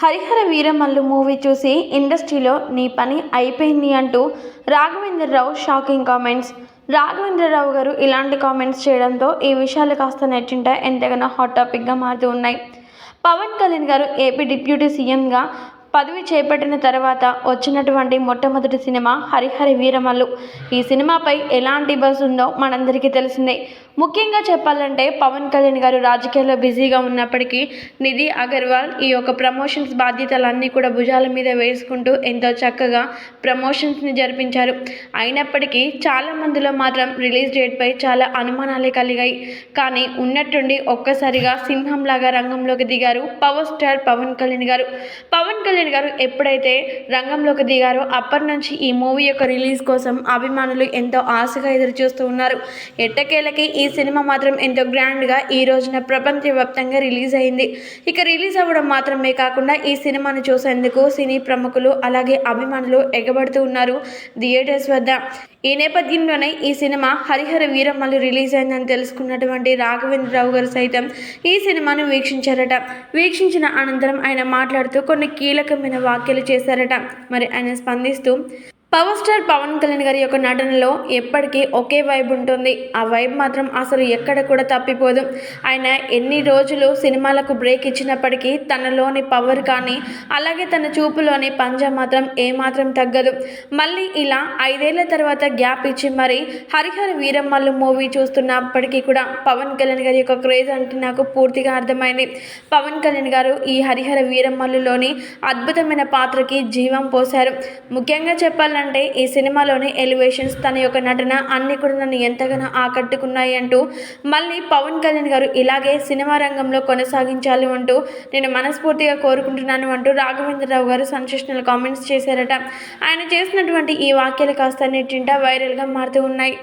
Harihara Veeramallu movie చూసి ఇండస్ట్రీలో నీ పని అయిపోయింది అంటూ రాఘవేంద్రరావు షాకింగ్ కామెంట్స్. రాఘవేంద్రరావు గారు ఇలాంటి కామెంట్స్ చేయడంతో ఈ విషయాలు కాస్త నెట్టింట ఎంతగానో హాట్ టాపిక్గా మారుతూ ఉన్నాయి. పవన్ కళ్యాణ్ గారు ఏపీ డిప్యూటీ సీఎంగా పదవి చేపట్టిన తర్వాత వచ్చినటువంటి మొట్టమొదటి సినిమా హరిహరి వీరమల్లు. ఈ సినిమాపై ఎలాంటి బస్ ఉందో మనందరికీ తెలిసిందే. ముఖ్యంగా చెప్పాలంటే పవన్ కళ్యాణ్ గారు రాజకీయాల్లో బిజీగా ఉన్నప్పటికీ నిధి అగర్వాల్ ఈ యొక్క ప్రమోషన్స్ బాధ్యతలన్నీ కూడా భుజాల మీద వేసుకుంటూ ఎంతో చక్కగా ప్రమోషన్స్ని జరిపించారు. అయినప్పటికీ చాలా మందిలో మాత్రం రిలీజ్ డేట్పై చాలా అనుమానాలే కలిగాయి. కానీ ఉన్నట్టుండి ఒక్కసారిగా సింహంలాగా రంగంలోకి దిగారు పవర్ స్టార్ పవన్ కళ్యాణ్ గారు. పవన్ కళ్యాణ్ గారు ఎప్పుడైతే రంగంలోకి దిగారో అప్పటి నుంచి ఈ మూవీ యొక్క రిలీజ్ కోసం అభిమానులు ఎంతో ఆశగా ఎదురు చూస్తూ ఉన్నారు. ఎట్టకేలకి ఈ సినిమా మాత్రం ఎంతో గ్రాండ్గా ఈ రోజున ప్రపంచవ్యాప్తంగా రిలీజ్ అయింది. ఇక రిలీజ్ అవ్వడం మాత్రమే కాకుండా ఈ సినిమాను చూసేందుకు సినీ ప్రముఖులు అలాగే అభిమానులు ఎగబడుతూ ఉన్నారు. థియేటర్స్ వద్ద ఈ నేపథ్యంలోనే ఈ సినిమా హరిహర వీరమ్మలు రిలీజ్ అయిందని తెలుసుకున్నటువంటి రాఘవేంద్రరావు గారు సైతం ఈ సినిమాను వీక్షించారట. వీక్షించిన అనంతరం ఆయన మాట్లాడుతూ కొన్ని కీలకమైన వ్యాఖ్యలు చేశారట. మరి ఆయన స్పందిస్తూ పవర్ స్టార్ పవన్ కళ్యాణ్ గారి యొక్క నటనలో ఎప్పటికీ ఒకే వైబ్ ఉంటుంది. ఆ వైబ్ మాత్రం అసలు ఎక్కడ కూడా తప్పిపోదు. ఆయన ఎన్ని రోజులు సినిమాలకు బ్రేక్ ఇచ్చినప్పటికీ తనలోని పవర్ కానీ అలాగే తన చూపులోని పంజా మాత్రం ఏమాత్రం తగ్గదు. మళ్ళీ ఇలా ఐదేళ్ళ తర్వాత గ్యాప్ ఇచ్చి మరి హరిహర వీరమ్మల్లు మూవీ చూస్తున్నప్పటికీ కూడా పవన్ కళ్యాణ్ గారి యొక్క క్రేజ్ అంటే నాకు పూర్తిగా అర్థమైంది. పవన్ కళ్యాణ్ గారు ఈ హరిహర వీరమ్మల్లులోని అద్భుతమైన పాత్రకి జీవం పోశారు. ముఖ్యంగా చెప్పాలంటే ఈ సినిమాలోని ఎలివేషన్స్ తన యొక్క నటన అన్ని కూడా నన్ను ఎంతగానో ఆకట్టుకున్నాయి అంటూ మళ్ళీ పవన్ కళ్యాణ్ గారు ఇలాగే సినిమా రంగంలో కొనసాగించాలి అంటూ నేను మనస్ఫూర్తిగా కోరుకుంటున్నాను అంటూ రాఘవేంద్రరావు గారు సెన్సేషనల్ కామెంట్స్ చేశారట. ఆయన చేసినటువంటి ఈ వాక్యాలు కాస్త నెట్టింట వైరల్గా మారుతూ ఉన్నాయి.